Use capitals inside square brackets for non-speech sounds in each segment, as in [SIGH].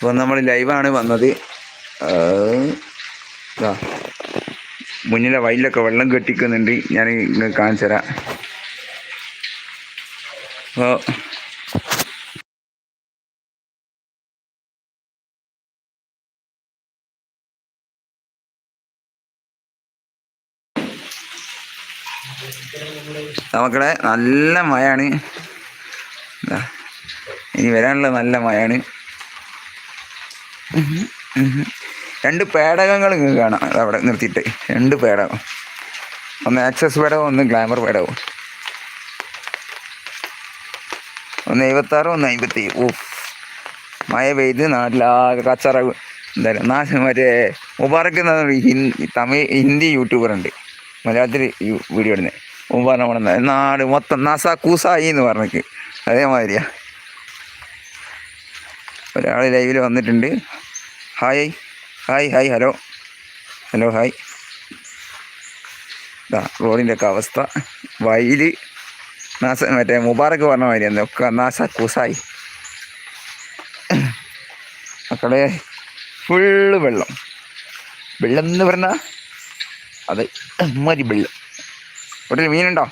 അപ്പോൾ നമ്മൾ ലൈവാണ് വന്നത്. മുന്നിലെ വയലിലൊക്കെ വെള്ളം കെട്ടിക്കുന്നുണ്ട്. ഞാൻ കാണിച്ചു തരാം. അപ്പോൾ നമുക്കിടെ നല്ല മഴയാണ്. ഇനി വരാനുള്ള നല്ല മഴയാണ്. രണ്ട് പേടകങ്ങൾ ഇങ്ങ് കാണാം. അവിടെ നിർത്തിയിട്ട്. രണ്ട് പേടകം. ഒന്ന് ആക്സസ് പേടകം ഒന്ന് ഗ്ലാമർ പേടകം. ഒന്ന് എഴുപത്താറ് ഒന്ന് അമ്പത്തി. ഓ മഴ പെയ്ത് നാട്ടിലാകെ കച്ചറവ്. എന്തായാലും നാശം മറ്റേ മുബാറക്ക് എന്ന് പറഞ്ഞ ഹിന്ദി തമിഴ് ഹിന്ദി യൂട്യൂബർ ഉണ്ട്. മലയാളത്തിൽ വീഡിയോ ഇടുന്നത് മുബാറ നമ്മുടെ നാട് മൊത്തം നാസ കൂസായി എന്ന് പറഞ്ഞിട്ട്. അതേമാതിരിയാണ് ഒരാൾ ലൈവിൽ വന്നിട്ടുണ്ട്. Hi. Hi hi hello. Hello hi. ഇതാ റോഡിന്റെ ഒക്കെ അവസ്ഥ. വയൽ നാസ മറ്റേ മുബാറക്ക് പറഞ്ഞ മാതിരി എന്തൊക്കെ നാസ കുസായി. മക്കളെ ഫുള്ള് വെള്ളം. വെള്ളം എന്ന് പറഞ്ഞാൽ അത് മതി വെള്ളം. ഇവിടെ മീനുണ്ടോ?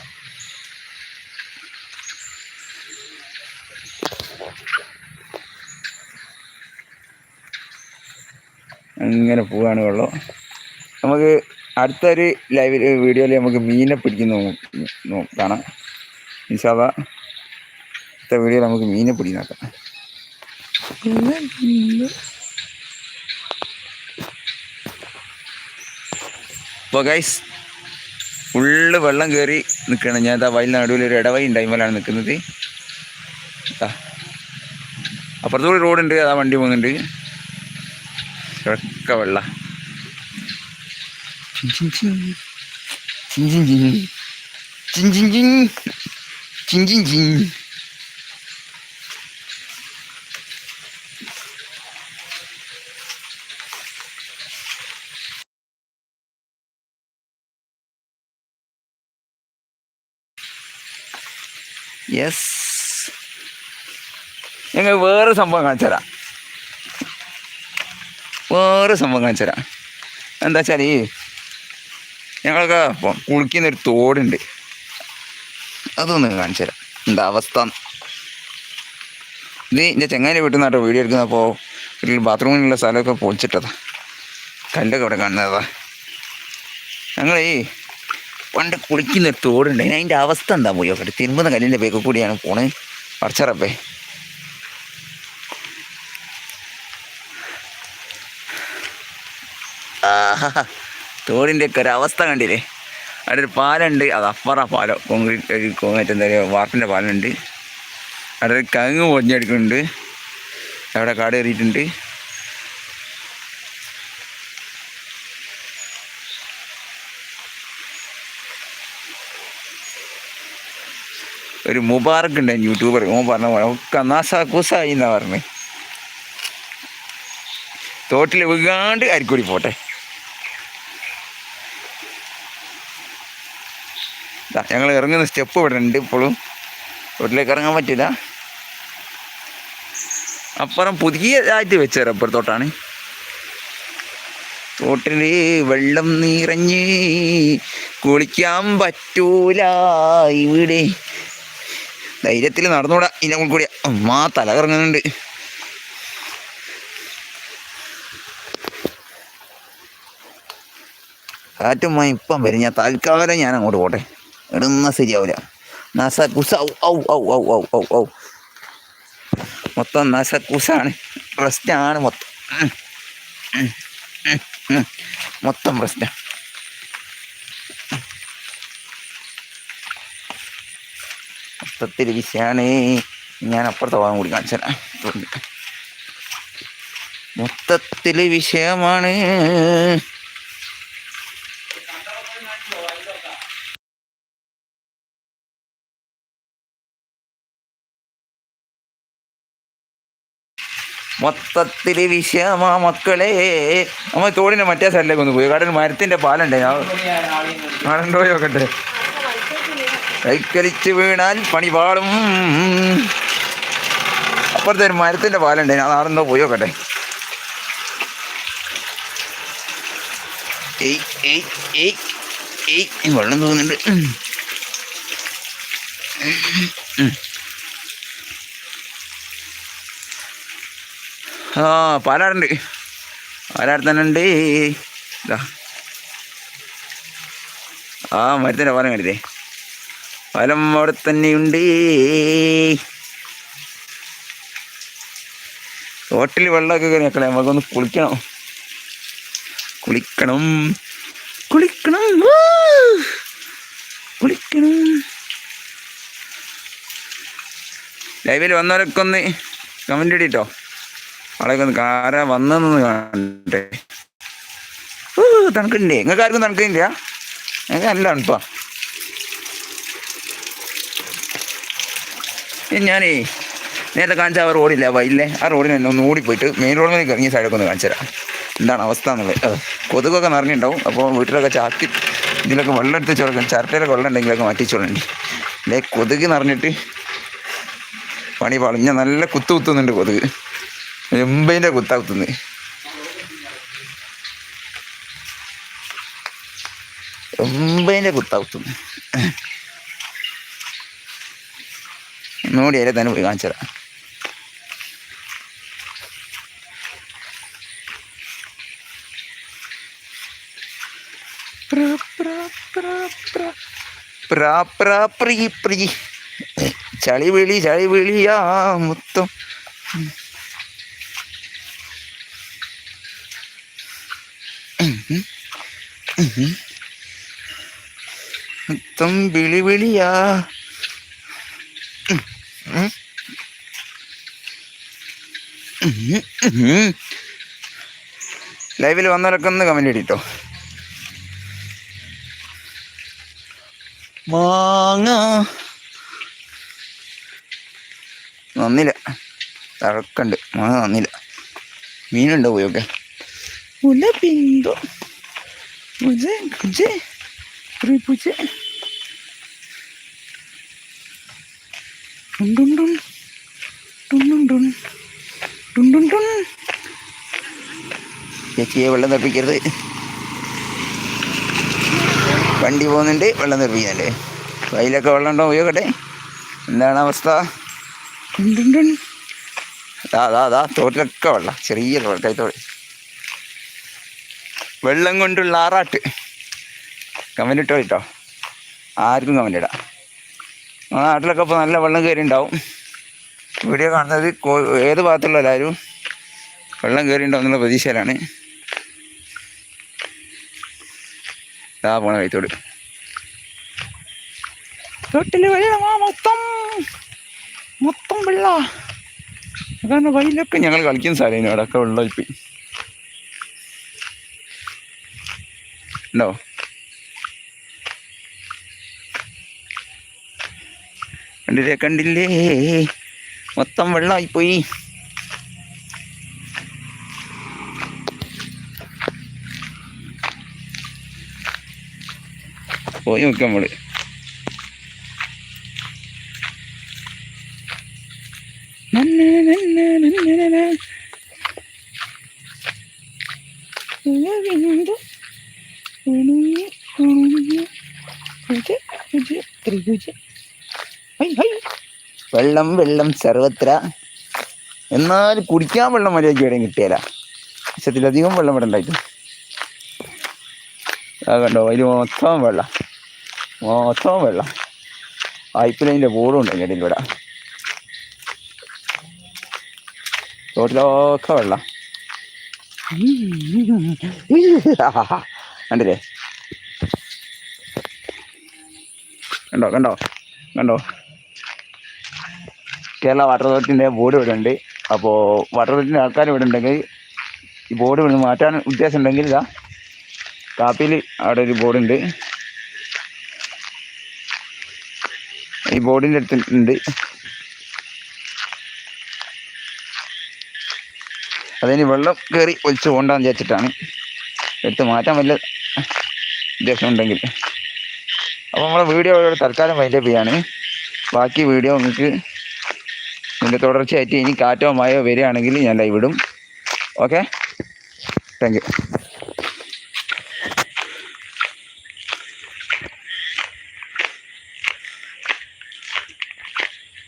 അങ്ങനെ പോവാണ് വെള്ളം നമുക്ക് അടുത്തൊരു ലൈവ് വീഡിയോയിൽ നമുക്ക് മീനെ പിടിക്കുന്ന കാണാം. നിശാദ അടുത്ത വീഡിയോയിൽ നമുക്ക് മീനെ പിടിക്കുന്ന നോക്കാം. ഇപ്പോൾ ഗൈസ് ഫുള്ള് വെള്ളം കയറി നിൽക്കണം ഞാൻ ഇതാ വയലിന് നടുവിൽ ഒരു ഇടവഴി ഉണ്ടായിമലാണ് നിൽക്കുന്നത്. അപ്പുറത്തുകൂടി റോഡുണ്ട് അതാ വണ്ടി പോകുന്നുണ്ട്. ഒക്കെ വെള്ള യെസ് ഞങ്ങൾ വേറെ സംഭവം കാണിച്ചു തരാം വേറെ സംഭവം കാണിച്ചു തരാം. എന്താ വെച്ചാൽ ഞങ്ങളൊക്കെ കുളിക്കുന്ന ഒരു തോടുണ്ട്. അതൊന്ന് കാണിച്ചു തരാം. എന്താ അവസ്ഥ? ഇത് എന്റെ ചെങ്ങാന്റെ വീട്ടിൽ നിന്നാട്ടോ വീഡിയോ എടുക്കുന്നപ്പോൾ ഒരു ബാത്റൂമിലുള്ള സ്ഥലമൊക്കെ പൊളിച്ചിട്ടതാ. കല്ലൊക്കെ അവിടെ കാണുന്നതാ. ഞങ്ങൾ ഈ പണ്ട് കുളിക്കുന്ന തോടുണ്ട്. അതിന്റെ അവസ്ഥ എന്താ പോയി? നോക്കട്ടെ തിരുമ്പുന്ന കല്ലിന്റെ പേക്ക് കൂടിയാണ് പോണ്. പറിച്ചറപ്പേ ആഹാ തോടിന്റെ ഒക്കെ ഒരു അവസ്ഥ കണ്ടില്ലേ? അവിടെ ഒരു പാലുണ്ട് അത് അപ്പറ പാലം. കോൺക്രീറ്റ് ഒരു കോ- മറ്റേ എന്താ പറയുക വാർപ്പിന്റെ പാലുണ്ട് അവിടെ ഒരു കങ്ങ് പൊഞ്ഞെടുക്കുന്നുണ്ട് അവിടെ കാട് കയറിയിട്ടുണ്ട്. ഒരു മുബാറക്ക് ഉണ്ട് യൂട്യൂബർ. ഓൻ പറഞ്ഞ പോലെ ഒക്കെ നാസ കുസായി എന്നാ പറഞ്ഞത് തോട്ടിൽ വീകാണ്ട് അരിക്കൂടി പോട്ടെ. ഞങ്ങൾ ഇറങ്ങുന്ന സ്റ്റെപ്പ് ഇവിടെ ഉണ്ട് ഇപ്പോഴും. വീട്ടിലേക്ക് ഇറങ്ങാൻ പറ്റില്ല. അപ്പുറം പുതിയതായിട്ട് വെച്ച റബ്ബർ തോട്ടിൽ വെള്ളം നിറഞ്ഞ് കുളിക്കാൻ പറ്റൂല ഇവിടെ. ധൈര്യത്തിൽ നടന്നുകൂടാ നമ്മൾ കൂടി. അമ്മാ തല കറങ്ങുന്നുണ്ട്. കാറ്റുമായി ഇപ്പം വരും. ഞാൻ തൽക്കാലം ഞാൻ അങ്ങോട്ട് പോട്ടെ. ഇടുന്ന ശരിയാവില്ല നാസ കുസ ഔ ഔ ഔ ഔ ഔ ഔ ഔ മൊത്തം നാസ കുസാണ് പ്രശ്നമാണ് മൊത്തം. മൊത്തം പ്രശ്നം മൊത്തത്തിൽ വിഷയാണ് ഞാൻ അപ്പുറത്തെ ഭാഗം കൂടി കാണിച്ചു തരാം മൊത്തത്തിൽ വിഷയമാണ് മൊത്തത്തിൽ വിഷമാ മക്കളെ. നമ്മൾ തോടിന്റെ മറ്റേ സൈഡിലേക്ക് ഒന്ന് പോയി. കാരണം മരത്തിന്റെ പാലുണ്ടേ ആളുണ്ടോ നോക്കട്ടെ കൈക്കലിച്ച് വീണാൽ പണി പാടും അപ്പുറത്തെ ഒരു മരത്തിന്റെ പാലുണ്ടേ ഞാൻ ആണെന്തോ പോയി നോക്കട്ടെ വെള്ളം തോന്നുന്നുണ്ട് ആ പാലാടുണ്ട്. പാലാട് തന്നെ ഉണ്ട് ഇതാ ആ മരത്തിന്റെ പാലം കരുതേ പാലം അവിടെ തന്നെയുണ്ട് തോട്ടിൽ വെള്ളമൊക്കെ കയറി നിൽക്കണേ നമുക്കൊന്ന് കുളിക്കണം. കുളിക്കണം. കുളിക്കണം. കുളിക്കണം. ലൈവിൽ വന്നവരൊക്കെ ഒന്ന് കമന്റ് ഇടിട്ടോ. ആളെയൊക്കെ ഒന്ന് കാര വന്നതെന്ന് കാണട്ടെ തണുക്കണ്ടേ നിങ്ങൾക്ക് ആർക്കും തണുക്കില്ല ഞങ്ങൾക്ക് നല്ല തണുപ്പാ. ഞാനേ നേരത്തെ കാണിച്ച ആ റോഡില്ല വൈലിലെ ആ റോഡിന് തന്നെ ഒന്ന് ഓടിപ്പോയിട്ട് മെയിൻ റോഡിലേക്ക് ഇറങ്ങിയ സൈഡൊക്കെ ഒന്ന് കാണിച്ചു തരാം. എന്താണ് അവസ്ഥ എന്നുള്ളത്. കൊതുകൊക്കെ നിറഞ്ഞിട്ടുണ്ടാവും. അപ്പോൾ വീട്ടിലൊക്കെ ചാക്കി ഇതിലൊക്കെ വെള്ളം എടുത്ത് വെച്ചോളാം ചിരട്ടയിലൊക്കെ വെള്ളം ഉണ്ടെങ്കിലൊക്കെ മാറ്റിച്ചോളണ്ടി അല്ലേ കൊതുക് നിറഞ്ഞിട്ട് പണി പാളിഞ്ഞ നല്ല കുത്തു കുത്തുന്നുണ്ട് കൊതുക്. എമ്പൈന്റെ കുത്താ കുത്തുന്നത് എമ്പൈന്റെ കുത്താ നോടി അതിലെ തന്നെ പോയി കാണിച്ചു തരാം. ചളി വിളി ചളി വിളിയാ മുത്തം. മുത്തം ലൈവിൽ വന്നവരൊക്കെ ഒന്ന് കമന്റ് ഇടിട്ടോ. മാങ്ങ. നന്നില്ല. തഴക്കണ്ട്. മാങ്ങ നന്നില്ല. മീനുണ്ടോ പോയൊക്കെ മുല ബിന്ദു Где? будзи, припуці. Дун-дун-дун. Дун-дун-дун. Дун-дун-дун. ചേച്ചിയെ വെള്ളം തെറിപ്പിക്കരുത് വണ്ടി പോകുന്നുണ്ട് വെള്ളം തെറിപ്പിക്കുന്നുണ്ട് കയ്യിലൊക്കെ വെള്ളം ഉണ്ടോ ഉപയോഗട്ടെ എന്താണ് അവസ്ഥ ദാ ദാ ദാ തോട്ടിലൊക്കെ വെള്ളം ചെറിയ വെള്ളം കൈത്തോട് വെള്ളം കൊണ്ടുള്ള ആറാട്ട്. കമന്റ് ഇട്ടോ. കേട്ടോ ആർക്കും കമന്റ് ഇടാം ആ നാട്ടിലൊക്കെ ഇപ്പോൾ നല്ല വെള്ളം കയറി ഉണ്ടാവും വീഡിയോ കാണുന്നത് ഏത് ഭാഗത്തുള്ള എല്ലാവരും വെള്ളം കയറി ഉണ്ടാവും എന്നുള്ള പ്രതീക്ഷയിലാണ്. ഇതാ പോണ കൈത്തോട്. തൊട്ടിൽ വെള്ളമാ മൊത്തം മൊത്തം വെള്ള. അതാണ് വയലൊക്കെ ഞങ്ങൾ കളിക്കുന്ന സ്ഥലം അവിടെയൊക്കെ വെള്ളം പോയി ഉണ്ടോ കണ്ടില്ലേ കണ്ടില്ലേ? മൊത്തം വെള്ളമായിപ്പോയി പോയി നോക്കി നമ്മൾ നന്ന നമ്മൾ വെള്ളം വെള്ളം സർവത്ര. എന്നാൽ കുടിക്കാൻ വെള്ളം മര്യാദയ്ക്ക് എവിടെയും കിട്ടിയാല. വിശത്തിലധികം വെള്ളം ഇവിടെ ഉണ്ടായിട്ട് ആ കണ്ടോ അതിൽ മൊത്തം വെള്ളം. മൊത്തം വെള്ളം. പൈപ്പ് ലൈനിന്റെ ബോർഡും ഉണ്ട് അതിന്റെ ഇവിടെ തോട്ടിലൊക്കെ വെള്ളം. [LAUGHS] കണ്ടില്ലേ? കണ്ടോ കണ്ടോ കണ്ടോ? കേരള വാട്ടർ അതോറിറ്റിന്റെ ബോർഡ് ഇവിടെ ഉണ്ട്. അപ്പോൾ വാട്ടർ അതോറിറ്റിന്റെ ആൾക്കാർ ഇവിടെ ഉണ്ടെങ്കിൽ ഈ ബോർഡ് ഇവിടെ മാറ്റാൻ ഉദ്ദേശം ഉണ്ടെങ്കിൽ ഇതാ കാപ്പിയിൽ അവിടെ ഒരു ബോർഡുണ്ട് ഈ ബോർഡിന്റെ അടുത്തുണ്ട് അതിന് വെള്ളം കയറി ഒലിച്ച് പോകണ്ടെന്ന് വിചാരിച്ചിട്ടാണ്. എടുത്ത് മാറ്റാൻ വല്ല ഉദ്ദേശം ഉണ്ടെങ്കിൽ. അപ്പോൾ നമ്മളെ വീഡിയോ തൽക്കാലം വൈൻഡപ്പ് ചെയ്യാണ്. ബാക്കി വീഡിയോ നിങ്ങൾക്ക് ഇതിന്റെ തുടർച്ചയായിട്ട് ഇനി കാറ്റോ മഴയോ വരികയാണെങ്കിൽ ഞാൻ ലൈവ് ഇടും. Okay thank you